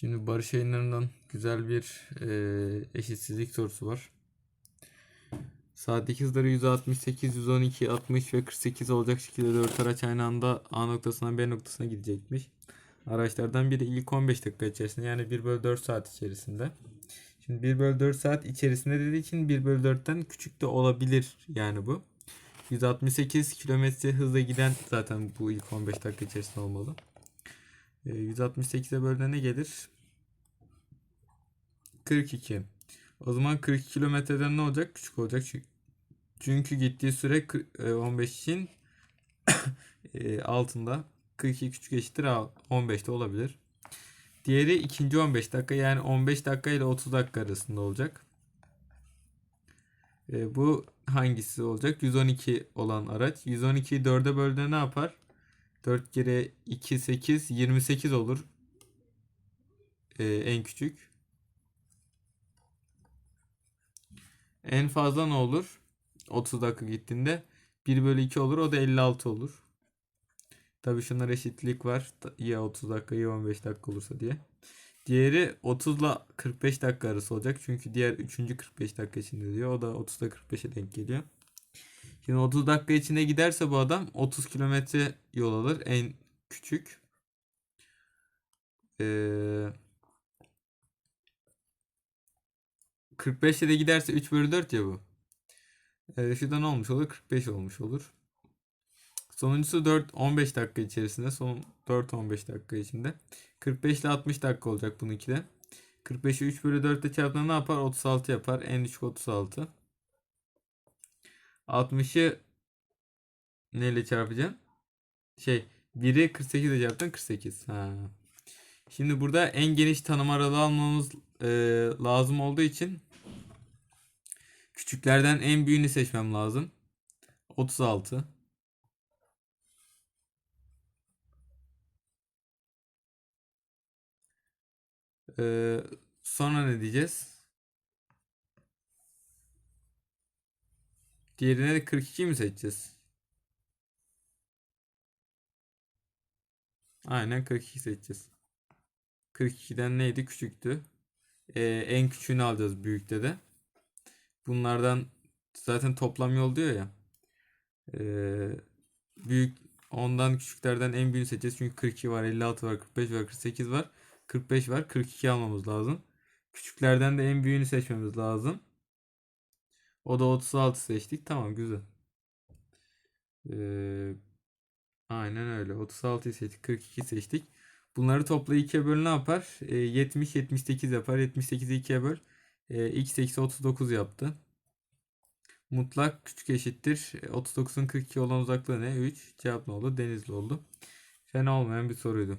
Şimdi Barış yayınlarından güzel bir e, eşitsizlik sorusu var. Saatteki hızları 168, 112, 60 ve 48 olacak şekilde 4 araç aynı anda A noktasından B noktasına gidecekmiş. Araçlardan biri ilk 15 dakika içerisinde yani 1 bölü 4 saat içerisinde. Şimdi 1 bölü 4 saat içerisinde dediği için 1 bölü 4'ten küçük de olabilir yani bu. 168 kilometre hızla giden zaten bu ilk 15 dakika içerisinde olmalı. E, 168'e bölüne ne gelir? 42. O zaman 42 kilometreden ne olacak? Küçük olacak çünkü. Çünkü gittiği süre kırk- e, 15 için e, altında. 42 küçük eşittir a- 15 de olabilir. Diğeri ikinci 15 dakika yani 15 dakika ile 30 dakika arasında olacak. E, bu hangisi olacak? 112 olan araç. 112'yi 4'e böldüğünde ne yapar? 4 kere 2 8 28 olur. E, en küçük. En fazla ne olur? 30 dakika gittiğinde 1 bölü 2 olur. O da 56 olur. Tabii şunlar eşitlik var. Ya 30 dakika ya 15 dakika olursa diye. Diğeri 30 ile 45 dakika arası olacak. Çünkü diğer 3. 45 dakika içinde diyor. O da 30 ile 45'e denk geliyor. Şimdi 30 dakika içinde giderse bu adam 30 kilometre yol alır. En küçük. Ee, 45 ile de giderse 3 bölü 4 ya bu. Ee, şurada olmuş olur? 45 olmuş olur. Sonuncusu 4 15 dakika içerisinde. Son 4 15 dakika içinde. 45 ile 60 dakika olacak bununki de. 45'i 3 bölü 4 ile çarptığında ne yapar? 36 yapar. En düşük 36. 60'ı neyle çarpacaksın? Şey 1'i 48 ile çarptın 48. Ha. Şimdi burada en geniş tanım aralığı almamız e, lazım olduğu için küçüklerden en büyüğünü seçmem lazım. 36. Ee, sonra ne diyeceğiz? Diğerine de 42 mi seçeceğiz? Aynen 42 seçeceğiz. 42'den neydi? Küçüktü. Ee, en küçüğünü alacağız büyükte de. Bunlardan zaten toplam yol diyor ya. Ee, büyük ondan küçüklerden en büyüğünü seçeceğiz. Çünkü 42 var, 56 var, 45 var, 48 var. 45 var. 42 almamız lazım. Küçüklerden de en büyüğünü seçmemiz lazım. O da 36 seçtik. Tamam güzel. Ee, aynen öyle. 36'yı seçtik. 42 seçtik. Bunları topla 2'ye böl ne yapar? Ee, 70 78 yapar. 78'i 2'ye böl. Ee, x eksi 39 yaptı. Mutlak küçük eşittir. Ee, 39'un 42 olan uzaklığı ne? 3. Cevap ne oldu? Denizli oldu. Fena olmayan bir soruydu.